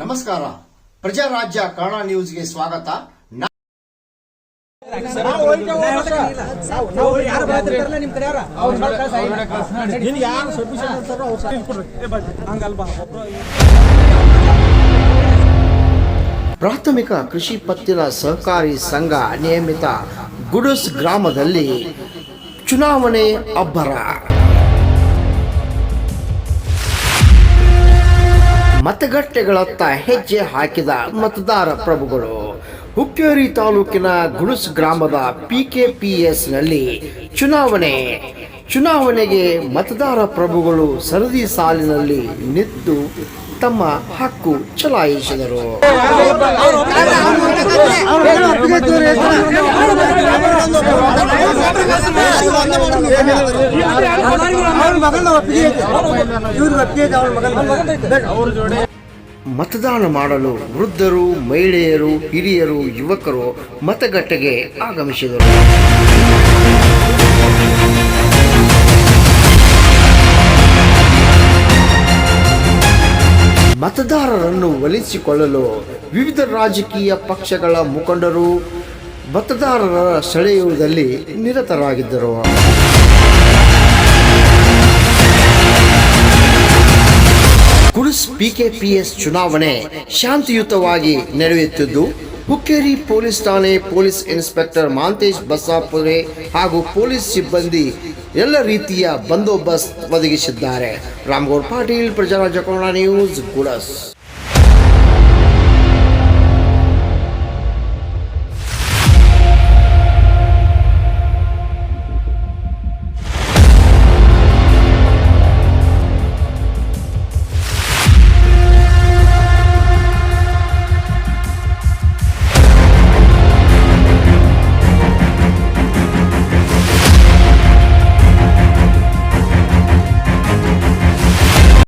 ನಮಸ್ಕಾರ. ಪ್ರಜಾರಾಜ್ಯ ಕನ್ನಡ ನ್ಯೂಸ್ಗೆ ಸ್ವಾಗತ. ಪ್ರಾಥಮಿಕ ಕೃಷಿ ಪತ್ತಿನ ಸಹಕಾರಿ ಸಂಘ ನಿಯಮಿತ ಗುಡುಸ್ ಗ್ರಾಮದಲ್ಲಿ ಚುನಾವಣೆ ಅಬ್ಬರ. ಮತಗಟ್ಟೆಗಳತ್ತ ಹೆಜ್ಜೆ ಹಾಕಿದ ಮತದಾರ ಪ್ರಭುಗಳು. ಹುಕ್ಕೇರಿ ತಾಲೂಕಿನ ಗುಣಸ್ ಗ್ರಾಮದ ಪಿಕೆಪಿಎಸ್ನಲ್ಲಿ ಚುನಾವಣೆ. ಚುನಾವಣೆಗೆ ಮತದಾರ ಪ್ರಭುಗಳು ಸರದಿ ಸಾಲಿನಲ್ಲಿ ನಿಂತು ತಮ್ಮ ಹಕ್ಕು ಚಲಾಯಿಸಿದರು. ಮತದಾನ ಮಾಡಲು ವೃದ್ಧರು, ಮಹಿಳೆಯರು, ಹಿರಿಯರು, ಯುವಕರು ಮತಗಟ್ಟೆಗೆ ಆಗಮಿಸಿದರು. ಮತದಾರರನ್ನು ಒಲಿಸಿಕೊಳ್ಳಲು ವಿವಿಧ ರಾಜಕೀಯ ಪಕ್ಷಗಳ ಮುಖಂಡರು ಮತದಾರರ ಸೆಳೆಯುವುದಲ್ಲಿ ನಿರತರಾಗಿದ್ದರು. ಕುರುಸ್ ಪಿಕೆಪಿಎಸ್ ಚುನಾವಣೆ ಶಾಂತಿಯುತವಾಗಿ ನಡೆಯುತ್ತಿದ್ದು ಹುಕ್ಕೇರಿ ಪೊಲೀಸ್ ಠಾಣೆ ಪೊಲೀಸ್ ಇನ್ಸ್ಪೆಕ್ಟರ್ ಮಾಂತೇಶ್ ಬಸಾಪುರೆ ಹಾಗೂ ಪೊಲೀಸ್ ಸಿಬ್ಬಂದಿ ಎಲ್ಲ ರೀತಿಯ ಬಂದೋಬಸ್ತ್ ಒದಗಿಸಿದ್ದಾರೆ. ರಾಮಗೌಡ ಪಾಟೀಲ್ ಪ್ರಜಾರಾಜ್ಯ ಕನ್ನಡ ನ್ಯೂಸ್, ಗುಡಸ್.